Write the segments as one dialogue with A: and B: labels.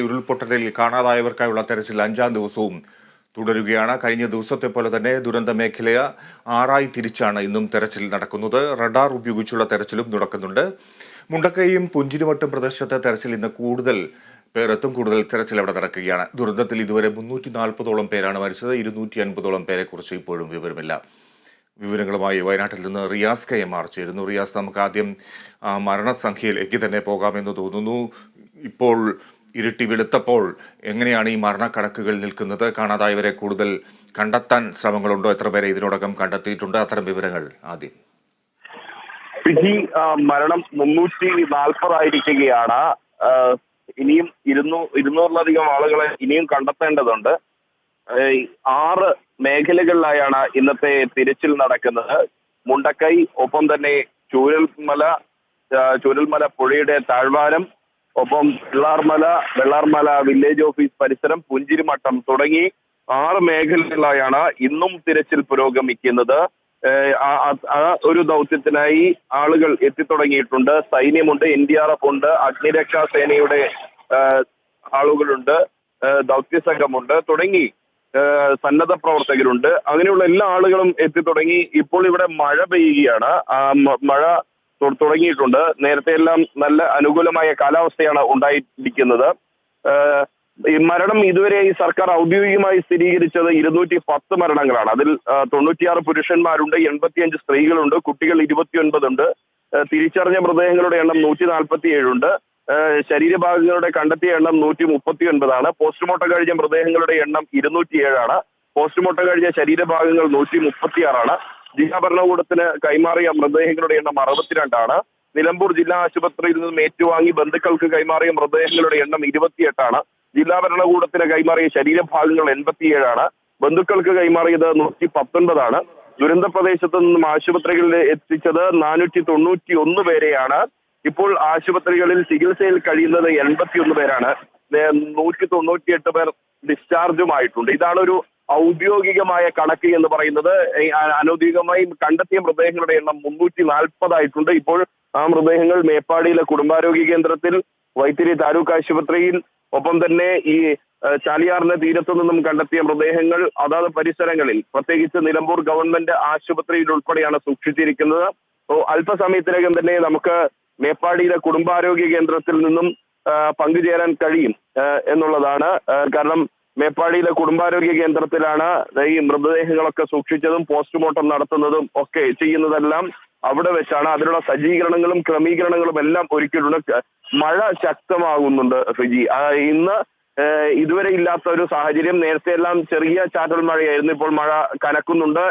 A: ഉരുൾപൊട്ടലിൽ കാണാതായവർക്കായുള്ള തെരച്ചിൽ അഞ്ചാം ദിവസവും തുടരുകയാണ്. കഴിഞ്ഞ ദിവസത്തെ പോലെ തന്നെ ദുരന്ത മേഖലയെ ആറായി തിരിച്ചാണ് ഇന്നും തെരച്ചിൽ നടക്കുന്നത്. റഡാർ ഉപയോഗിച്ചുള്ള തെരച്ചിലും നടക്കുന്നുണ്ട്. മുണ്ടക്കയും പുഞ്ചിരിമട്ടും പ്രദേശത്തെ തെരച്ചിൽ ഇന്ന് കൂടുതൽ പേരെത്തും. കൂടുതൽ തെരച്ചിൽ അവിടെ നടക്കുകയാണ്. ദുരന്തത്തിൽ ഇതുവരെ മുന്നൂറ്റി നാൽപ്പതോളം പേരാണ് മരിച്ചത്. ഇരുന്നൂറ്റി അൻപതോളം പേരെ കുറിച്ച് ഇപ്പോഴും വിവരമില്ല. വിവരങ്ങളുമായി വയനാട്ടിൽ നിന്ന് റിയാസ് കെ എം ആർ ചേരുന്നു. റിയാസ് നമുക്ക് ആദ്യം മരണസംഖ്യയിലേക്ക് തന്നെ പോകാമെന്ന് തോന്നുന്നു. ഇപ്പോൾ ഇരുട്ടി വെളുത്തപ്പോൾ എങ്ങനെയാണ് ഈ മരണക്കണക്കുകൾ നിൽക്കുന്നത്? കാണാതായവരെ കൂടുതൽ കണ്ടെത്താൻ ശ്രമങ്ങളുണ്ടോ? എത്ര പേരെ ഇതിനോടകം കണ്ടെത്തിയിട്ടുണ്ട്? അത്തരം വിവരങ്ങൾ ആദ്യം.
B: ഫിജി മരണം മുന്നൂറ്റി നാൽപ്പതായിരിക്കുകയാണ്. ഇനിയും ഇരുന്നൂ ഇരുന്നൂറിലധികം ആളുകളെ ഇനിയും കണ്ടെത്തേണ്ടതുണ്ട്. ആറ് മേഖലകളിലായാണ് ഇന്നത്തെ തിരച്ചിൽ നടക്കുന്നത്. മുണ്ടക്കൈ ഒപ്പം തന്നെ ചൂരൽമല ചൂരൽമല പുഴയുടെ താഴ്വാരം ഒപ്പം വെള്ളാർമല വെള്ളാർമല വില്ലേജ് ഓഫീസ് പരിസരം പുഞ്ചിരിമട്ടം തുടങ്ങി ആറ് മേഖലകളിലായാണ് ഇന്നും തിരച്ചിൽ പുരോഗമിക്കുന്നത്. ആ- ഒരു ദൗത്യത്തിനായി ആളുകൾ എത്തിത്തുടങ്ങിയിട്ടുണ്ട്. സൈന്യമുണ്ട് എൻ ഡി ആർ എഫ് ഉണ്ട് അഗ്നിരക്ഷാ സേനയുടെ ആളുകളുണ്ട് ദൗത്യസംഘമുണ്ട് ദൗത്യ സംഘമുണ്ട്. തുടങ്ങി സന്നദ്ധ പ്രവർത്തകരുണ്ട്. അങ്ങനെയുള്ള എല്ലാ ആളുകളും എത്തിത്തുടങ്ങി. ഇപ്പോൾ ഇവിടെ മഴ പെയ്യുകയാണ്. മഴ തുടങ്ങിയിട്ടുണ്ട്. നേരത്തെ എല്ലാം നല്ല അനുകൂലമായ കാലാവസ്ഥയാണ് ഉണ്ടായിരിക്കുന്നത്. മരണം ഇതുവരെ ഈ സർക്കാർ ഔദ്യോഗികമായി സ്ഥിരീകരിച്ചത് ഇരുന്നൂറ്റി പത്ത് മരണങ്ങളാണ്. അതിൽ തൊണ്ണൂറ്റിയാറ് പുരുഷന്മാരുണ്ട് എൺപത്തിയഞ്ച് സ്ത്രീകളുണ്ട് കുട്ടികൾ ഇരുപത്തിയൊൻപതുണ്ട്. തിരിച്ചറിഞ്ഞ മൃതദേഹങ്ങളുടെ എണ്ണം നൂറ്റി നാൽപ്പത്തി ഏഴുണ്ട് ശരീരഭാഗങ്ങളുടെ കണ്ടെത്തിയ എണ്ണം നൂറ്റി മുപ്പത്തി ഒൻപതാണ് പോസ്റ്റ്മോർട്ടം കഴിഞ്ഞ മൃതദേഹങ്ങളുടെ എണ്ണം ഇരുന്നൂറ്റിയേഴാണ്. പോസ്റ്റ്മോർട്ടം കഴിഞ്ഞ ശരീരഭാഗങ്ങൾ നൂറ്റി മുപ്പത്തിയാറാണ് ജില്ലാ ഭരണകൂടത്തിന് കൈമാറിയ മൃതദേഹങ്ങളുടെ എണ്ണം അറുപത്തിരണ്ടാണ്. നിലമ്പൂർ ജില്ലാ ആശുപത്രിയിൽ നിന്നും ഏറ്റുവാങ്ങി ബന്ധുക്കൾക്ക് കൈമാറിയ മൃതദേഹങ്ങളുടെ എണ്ണം ഇരുപത്തിയെട്ടാണ്. ജില്ലാ ഭരണകൂടത്തിന് കൈമാറിയ ശരീരഭാഗങ്ങൾ എൺപത്തിയേഴാണ്. ബന്ധുക്കൾക്ക് കൈമാറിയത് നൂറ്റി പത്തൊൻപതാണ് ദുരന്ത പ്രദേശത്ത് നിന്നും ആശുപത്രികളിൽ എത്തിച്ചത് നാനൂറ്റി തൊണ്ണൂറ്റി ഒന്ന് പേരെയാണ്. ഇപ്പോൾ ആശുപത്രികളിൽ ചികിത്സയിൽ കഴിയുന്നത് എൺപത്തിയൊന്ന് പേരാണ്. നൂറ്റി തൊണ്ണൂറ്റിയെട്ട് പേർ ഡിസ്ചാർജുമായിട്ടുണ്ട്. ഇതാണ് ഒരു ഔദ്യോഗികമായ കണക്ക് എന്ന് പറയുന്നത് അനൌദ്യോഗികമായി കണ്ടെത്തിയ മൃതദേഹങ്ങളുടെ എണ്ണം മുന്നൂറ്റി നാൽപ്പതായിട്ടുണ്ട്. ഇപ്പോൾ ആ മൃതദേഹങ്ങൾ മേപ്പാടിയിലെ കുടുംബാരോഗ്യ കേന്ദ്രത്തിൽ വൈത്തിരി താലൂക്ക് ആശുപത്രിയിൽ ഒപ്പം തന്നെ ഈ ചാലിയാറിന്റെ തീരത്തു നിന്നും കണ്ടെത്തിയ മൃതദേഹങ്ങൾ അതാത് പരിസരങ്ങളിൽ പ്രത്യേകിച്ച് നിലമ്പൂർ ഗവൺമെന്റ് ആശുപത്രിയിൽ ഉൾപ്പെടെയാണ് സൂക്ഷിച്ചിരിക്കുന്നത്. അല്പസമയത്തിനകം തന്നെ നമുക്ക് മേപ്പാടിയിലെ കുടുംബാരോഗ്യ കേന്ദ്രത്തിൽ നിന്നും പങ്കുചേരാൻ കഴിയും എന്നുള്ളതാണ്. കാരണം മേപ്പാടിയിലെ കുടുംബാരോഗ്യ കേന്ദ്രത്തിലാണ് ഈ മൃതദേഹങ്ങളൊക്കെ സൂക്ഷിച്ചതും പോസ്റ്റ്മോർട്ടം നടത്തുന്നതും ഒക്കെ ചെയ്യുന്നതെല്ലാം അവിടെ വെച്ചാണ്. അതിനുള്ള സജ്ജീകരണങ്ങളും ക്രമീകരണങ്ങളും എല്ലാം ഒരുക്കിയിട്ടുണ്ട്. മഴ ശക്തമാകുന്നുണ്ട് ഫിജി ഇന്ന് ഇതുവരെ ഇല്ലാത്ത ഒരു സാഹചര്യം. നേരത്തെ എല്ലാം ചെറിയ ചാറ്റൽ മഴയായിരുന്നു. ഇപ്പോൾ മഴ കനക്കുന്നുണ്ട്.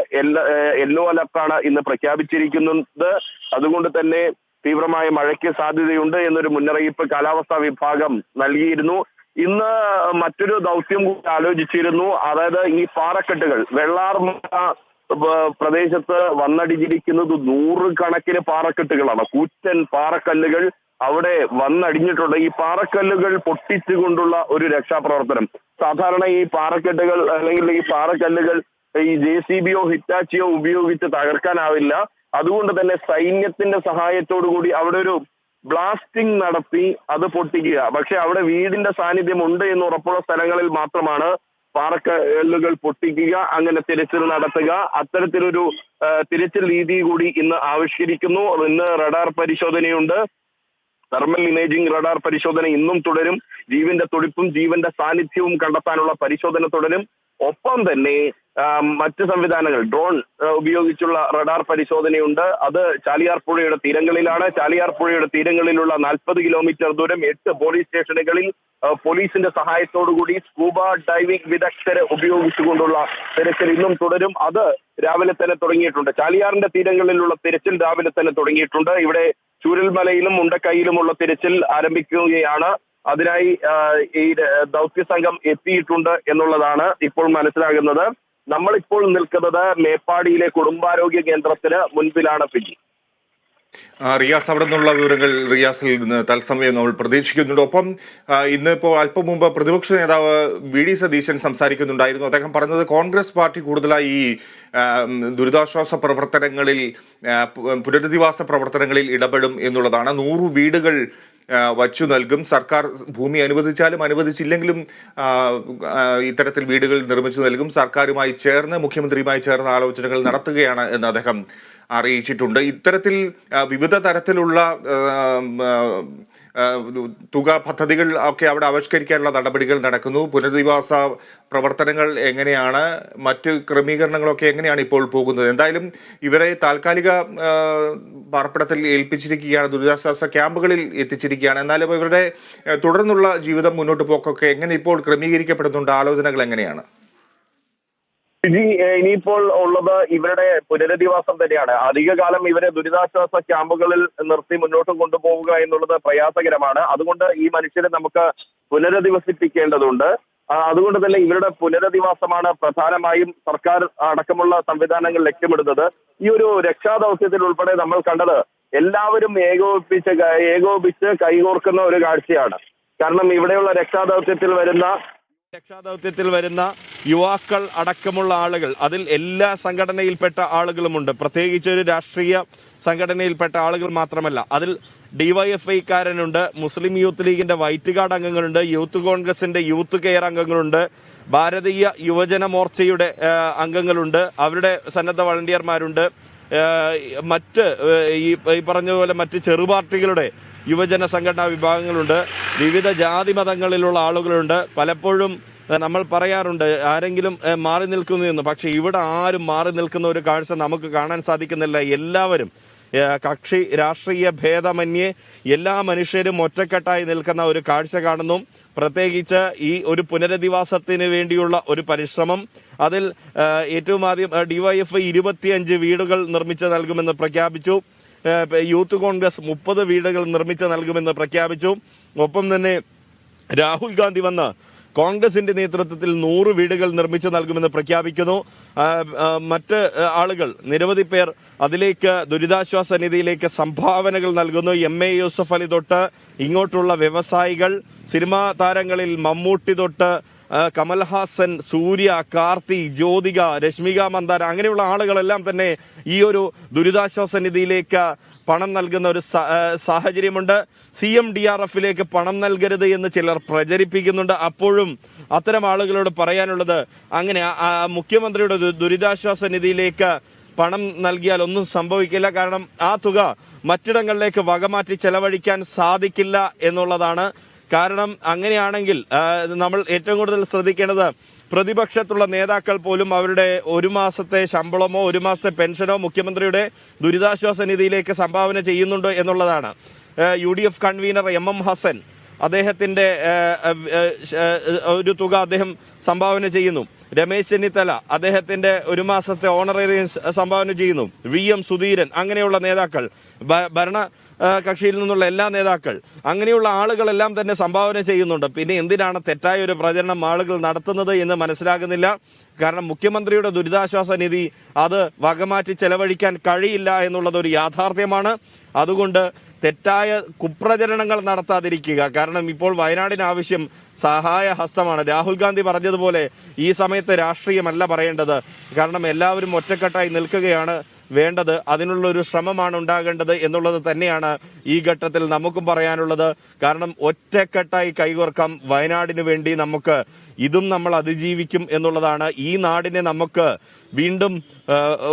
B: യെല്ലോ അലർട്ടാണ് ഇന്ന് പ്രഖ്യാപിച്ചിരിക്കുന്നത്. അതുകൊണ്ട് തന്നെ തീവ്രമായ മഴയ്ക്ക് സാധ്യതയുണ്ട് എന്നൊരു മുന്നറിയിപ്പ് കാലാവസ്ഥാ വിഭാഗം നൽകിയിരുന്നു. ഇന്ന് മറ്റൊരു ദൗത്യം കൂടി ആലോചിച്ചിരുന്നു. അതായത് ഈ പാറക്കെട്ടുകൾ വെള്ളാർമല പ്രദേശത്ത് വന്നടിഞ്ഞിരിക്കുന്നത് നൂറുകണക്കിന് പാറക്കെട്ടുകളാണ്. കൂറ്റൻ പാറക്കല്ലുകൾ അവിടെ വന്നടിഞ്ഞിട്ടുണ്ട്. ഈ പാറക്കല്ലുകൾ പൊട്ടിച്ചുകൊണ്ടുള്ള ഒരു രക്ഷാപ്രവർത്തനം. സാധാരണ ഈ പാറക്കെട്ടുകൾ അല്ലെങ്കിൽ ഈ പാറക്കല്ലുകൾ ഈ ജെ സി ബിയോ ഹിറ്റാച്ചിയോ ഉപയോഗിച്ച് തകർക്കാനാവില്ല. അതുകൊണ്ട് തന്നെ സൈന്യത്തിന്റെ സഹായത്തോടു കൂടി അവിടെ ഒരു ബ്ലാസ്റ്റിംഗ് നടത്തി അത് പൊട്ടിക്കുക. പക്ഷെ അവിടെ വീടിന്റെ സാന്നിധ്യം ഉണ്ട് എന്ന് ഉറപ്പുള്ള സ്ഥലങ്ങളിൽ മാത്രമാണ് പാറക്കല്ലുകൾ പൊട്ടിക്കുക അങ്ങനെ തിരച്ചിൽ നടത്തുക. അത്തരത്തിലൊരു തിരച്ചിൽ രീതി കൂടി ഇന്ന് ആവിഷ്കരിക്കുന്നു. ഇന്ന് റഡാർ പരിശോധനയുണ്ട്. തെർമൽ ഇമേജിംഗ് റഡാർ പരിശോധന ഇന്നും തുടരും. ജീവന്റെ തുടിപ്പും ജീവന്റെ സാന്നിധ്യവും കണ്ടെത്താനുള്ള പരിശോധന തുടരും. ഒപ്പം തന്നെ മറ്റ് സംവിധാനങ്ങൾ ഡ്രോൺ ഉപയോഗിച്ചുള്ള റഡാർ പരിശോധനയുണ്ട്. അത് ചാലിയാർ പുഴയുടെ തീരങ്ങളിലാണ്. ചാലിയാർ പുഴയുടെ തീരങ്ങളിലുള്ള നാൽപ്പത് കിലോമീറ്റർ ദൂരം എട്ട് പോലീസ് സ്റ്റേഷനുകളിൽ പോലീസിന്റെ സഹായത്തോടുകൂടി സ്കൂബ ഡൈവിംഗ് വിദഗ്ധരെ ഉപയോഗിച്ചുകൊണ്ടുള്ള തിരച്ചിൽ ഇന്നും തുടരും. അത് രാവിലെ തന്നെ തുടങ്ങിയിട്ടുണ്ട്. ചാലിയാറിന്റെ തീരങ്ങളിലുള്ള തിരച്ചിൽ രാവിലെ തന്നെ തുടങ്ങിയിട്ടുണ്ട്. ഇവിടെ ചൂരൽമലയിലും മുണ്ടക്കൈയിലുമുള്ള തിരച്ചിൽ ആരംഭിക്കുകയാണ്. അതിനായി ഈ ദൗത്യ സംഘം എത്തിയിട്ടുണ്ട് എന്നുള്ളതാണ് ഇപ്പോൾ മനസ്സിലാകുന്നത്. നമ്മളിപ്പോൾ നിൽക്കുന്നത് മേപ്പാടിയിലെ കുടുംബാരോഗ്യ കേന്ദ്രത്തിന് മുൻപിലാണ്
A: ആ, റിയാസ് അവിടെ നിന്നുള്ള വിവരങ്ങൾ റിയാസിൽ നിന്ന് തത്സമയം നമ്മൾ പ്രതീക്ഷിക്കുന്നുണ്ട്. ഒപ്പം ഇന്നിപ്പോൾ അല്പം മുമ്പ് പ്രതിപക്ഷ നേതാവ് വി ഡി സതീശൻ സംസാരിക്കുന്നുണ്ടായിരുന്നു. അദ്ദേഹം പറഞ്ഞത് കോൺഗ്രസ് പാർട്ടി കൂടുതലായി ഈ ദുരിതാശ്വാസ പ്രവർത്തനങ്ങളിൽ പുനരധിവാസ പ്രവർത്തനങ്ങളിൽ ഇടപെടും എന്നുള്ളതാണ്. നൂറ് വീടുകൾ വച്ചു നൽകും. സർക്കാർ ഭൂമി അനുവദിച്ചാലും അനുവദിച്ചില്ലെങ്കിലും ഇത്തരത്തിൽ വീടുകൾ നിർമ്മിച്ചു നൽകും. സർക്കാരുമായി ചേർന്ന് മുഖ്യമന്ത്രിയുമായി ചേർന്ന് ആലോചനകൾ നടത്തുകയാണ് എന്ന് അദ്ദേഹം അറിയിച്ചിട്ടുണ്ട്. ഇത്തരത്തിൽ വിവിധ തരത്തിലുള്ള തുക പദ്ധതികൾ ഒക്കെ അവിടെ ആവിഷ്കരിക്കാനുള്ള നടപടികൾ നടക്കുന്നു. പുനരധിവാസ പ്രവർത്തനങ്ങൾ എങ്ങനെയാണ്? മറ്റ് ക്രമീകരണങ്ങളൊക്കെ എങ്ങനെയാണ് ഇപ്പോൾ പോകുന്നത്? എന്തായാലും ഇവരെ താൽക്കാലിക പാർപ്പിടത്തിൽ ഏൽപ്പിച്ചിരിക്കുകയാണ്. ദുരിതാശ്വാസ ക്യാമ്പുകളിൽ എത്തിച്ചിരിക്കുകയാണ് എന്നാലും ഇവരുടെ തുടർന്നുള്ള ജീവിതം മുന്നോട്ട് പോക്കൊക്കെ എങ്ങനെ ഇപ്പോൾ ക്രമീകരിക്കപ്പെടുന്നുണ്ട്? ആലോചനകൾ എങ്ങനെയാണ്?
B: ഇനി ഇനിയിപ്പോൾ ഉള്ളത് ഇവരുടെ പുനരധിവാസം തന്നെയാണ്. അധികകാലം ഇവരെ ദുരിതാശ്വാസ ക്യാമ്പുകളിൽ നിർത്തി മുന്നോട്ട് കൊണ്ടുപോവുക എന്നുള്ളത് പ്രയാസകരമാണ്. അതുകൊണ്ട് ഈ മനുഷ്യരെ നമുക്ക് പുനരധിവസിപ്പിക്കേണ്ടതുണ്ട്. അതുകൊണ്ട് തന്നെ ഇവരുടെ പുനരധിവാസമാണ് പ്രധാനമായും സർക്കാർ അടക്കമുള്ള സംവിധാനങ്ങൾ ലക്ഷ്യമിടുന്നത്. ഈ ഒരു രക്ഷാദൗത്യത്തിൽ ഉൾപ്പെടെ നമ്മൾ കണ്ടത് എല്ലാവരും ഏകോപിപ്പിച്ച് ഏകോപിച്ച് കൈകോർക്കുന്ന ഒരു കാഴ്ചയാണ്. കാരണം ഇവിടെയുള്ള രക്ഷാദൗത്യത്തിൽ വരുന്ന
C: രക്ഷാദൗത്യത്തിൽ വരുന്ന യുവാക്കൾ അടക്കമുള്ള ആളുകൾ അതിൽ എല്ലാ സംഘടനയിൽപ്പെട്ട ആളുകളുമുണ്ട്. പ്രത്യേകിച്ച് ഒരു രാഷ്ട്രീയ സംഘടനയിൽപ്പെട്ട ആളുകൾ മാത്രമല്ല. അതിൽ ഡിവൈഎഫ്ഐക്കാരനുണ്ട് മുസ്ലിം യൂത്ത് ലീഗിന്റെ വൈറ്റ് കാർഡ് അംഗങ്ങളുണ്ട് യൂത്ത് കോൺഗ്രസിന്റെ യൂത്ത് കെയർ അംഗങ്ങളുണ്ട് ഭാരതീയ യുവജന മോർച്ചയുടെ അംഗങ്ങളുണ്ട് അവരുടെ സന്നദ്ധ വളണ്ടിയർമാരുണ്ട്. മറ്റ് ഈ ഈ പറഞ്ഞതുപോലെ മറ്റ് ചെറുപാർട്ടികളുടെ യുവജന സംഘടനാ വിഭാഗങ്ങളുണ്ട്. വിവിധ ജാതി മതങ്ങളിലുള്ള ആളുകളുണ്ട്. പലപ്പോഴും നമ്മൾ പറയാറുണ്ട് ആരെങ്കിലും മാറി നിൽക്കുന്നു എന്ന്. പക്ഷെ ഇവിടെ ആരും മാറി നിൽക്കുന്ന ഒരു കാഴ്ച നമുക്ക് കാണാൻ സാധിക്കുന്നില്ല. എല്ലാവരും കക്ഷി രാഷ്ട്രീയ ഭേദമന്യേ എല്ലാ മനുഷ്യരും ഒറ്റക്കെട്ടായി നിൽക്കുന്ന ഒരു കാഴ്ച കാണുന്നു. പ്രത്യേകിച്ച് ഈ ഒരു പുനരധിവാസത്തിന് വേണ്ടിയുള്ള ഒരു പരിശ്രമം. അതിൽ ഏറ്റവും ആദ്യം ഡിവൈഎഫ്ഐ ഇരുപത്തിയഞ്ച് വീടുകൾ നിർമ്മിച്ച് നൽകുമെന്ന് പ്രഖ്യാപിച്ചു. യൂത്ത് കോൺഗ്രസ് മുപ്പത് വീടുകൾ നിർമ്മിച്ച് നൽകുമെന്ന് പ്രഖ്യാപിച്ചു. ഒപ്പം തന്നെ രാഹുൽ ഗാന്ധി വന്ന് കോൺഗ്രസിന്റെ നേതൃത്വത്തിൽ നൂറ് വീടുകൾ നിർമ്മിച്ചു നൽകുമെന്ന് പ്രഖ്യാപിക്കുന്നു. മറ്റ് ആളുകൾ നിരവധി പേർ അതിലേക്ക് ദുരിതാശ്വാസ നിധിയിലേക്ക് സംഭാവനകൾ നൽകുന്നു. എം എ യൂസഫ് അലി തൊട്ട് ഇങ്ങോട്ടുള്ള വ്യവസായികൾ സിനിമാ താരങ്ങളിൽ മമ്മൂട്ടി തൊട്ട് കമൽഹാസൻ സൂര്യ കാർത്തി ജ്യോതിക രശ്മിക മന്ദാര അങ്ങനെയുള്ള ആളുകളെല്ലാം തന്നെ ഈ ഒരു ദുരിതാശ്വാസ നിധിയിലേക്ക് പണം നൽകുന്ന ഒരു സാഹചര്യമുണ്ട്. സി എം ഡി ആർ എഫിലേക്ക് പണം നൽകരുത് എന്ന് ചിലർ പ്രചരിപ്പിക്കുന്നുണ്ട്. അപ്പോഴും അത്തരം ആളുകളോട് പറയാനുള്ളത് അങ്ങനെ മുഖ്യമന്ത്രിയുടെ ദുരിതാശ്വാസ നിധിയിലേക്ക് പണം നൽകിയാൽ ഒന്നും സംഭവിക്കില്ല. കാരണം ആ തുക മറ്റിടങ്ങളിലേക്ക് വകമാറ്റി ചെലവഴിക്കാൻ സാധിക്കില്ല എന്നുള്ളതാണ് കാരണം അങ്ങനെയാണെങ്കിൽ നമ്മൾ ഏറ്റവും കൂടുതൽ ശ്രദ്ധിക്കേണ്ടത് പ്രതിപക്ഷത്തുള്ള നേതാക്കൾ പോലും അവരുടെ ഒരു മാസത്തെ ശമ്പളമോ ഒരു മാസത്തെ പെൻഷനോ മുഖ്യമന്ത്രിയുടെ ദുരിതാശ്വാസ നിധിയിലേക്ക് സംഭാവന ചെയ്യുന്നുണ്ടോ എന്നുള്ളതാണ്. U D F convener M M Hassan ഏഹ്, ഒരു തുക അദ്ദേഹം സംഭാവന ചെയ്യുന്നു. രമേശ് ചെന്നിത്തല അദ്ദേഹത്തിന്റെ ഒരു മാസത്തെ ഓണറേറിയം സംഭാവന ചെയ്യുന്നു. വി എം സുധീരൻ അങ്ങനെയുള്ള നേതാക്കൾ. ഭരണ കക്ഷിയിൽ നിന്നുള്ള എല്ലാ നേതാക്കൾ അങ്ങനെയുള്ള ആളുകളെല്ലാം തന്നെ സംഭാവന ചെയ്യുന്നുണ്ട്. പിന്നെ എന്തിനാണ് തെറ്റായ ഒരു പ്രചരണം ആളുകൾ നടത്തുന്നത് എന്ന് മനസ്സിലാകുന്നില്ല. കാരണം മുഖ്യമന്ത്രിയുടെ ദുരിതാശ്വാസ നിധി അത് വകമാറ്റി ചെലവഴിക്കാൻ കഴിയില്ല എന്നുള്ളത് ഒരു യാഥാർത്ഥ്യമാണ്. അതുകൊണ്ട് തെറ്റായ കുപ്രചരണങ്ങൾ നടത്താതിരിക്കുക. കാരണം ഇപ്പോൾ വയനാടിന് ആവശ്യം സഹായ ഹസ്തമാണ്. രാഹുൽ ഗാന്ധി പറഞ്ഞതുപോലെ ഈ സമയത്ത് രാഷ്ട്രീയമല്ല പറയേണ്ടത്. കാരണം എല്ലാവരും ഒറ്റക്കെട്ടായി നിൽക്കുകയാണ്. വേണ്ടത് അതിനുള്ള ഒരു ശ്രമമാണ് ഉണ്ടാകേണ്ടത് എന്നുള്ളത് തന്നെയാണ് ഈ ഘട്ടത്തിൽ നമുക്കും പറയാനുള്ളത്. കാരണം ഒറ്റക്കെട്ടായി കൈകോർക്കാം വയനാടിന് വേണ്ടി നമുക്ക് ഇതും നമ്മൾ അതിജീവിക്കും എന്നുള്ളതാണ്. ഈ നാടിനെ നമുക്ക് വീണ്ടും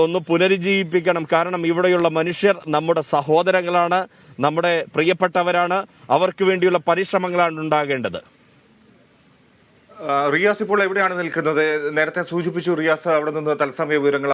C: ഒന്ന് പുനരുജ്ജീവിപ്പിക്കണം. കാരണം ഇവിടെയുള്ള മനുഷ്യർ നമ്മുടെ സഹോദരങ്ങളാണ് നമ്മുടെ പ്രിയപ്പെട്ടവരാണ്. അവർക്ക് വേണ്ടിയുള്ള പരിശ്രമങ്ങളാണ് ഉണ്ടാകേണ്ടത്.
A: റിയാസ് ഇപ്പോൾ എവിടെയാണ് നിൽക്കുന്നത്? നേരത്തെ സൂചിപ്പിച്ചു റിയാസ് അവിടെ നിന്ന് തത്സമയ വിവരങ്ങൾ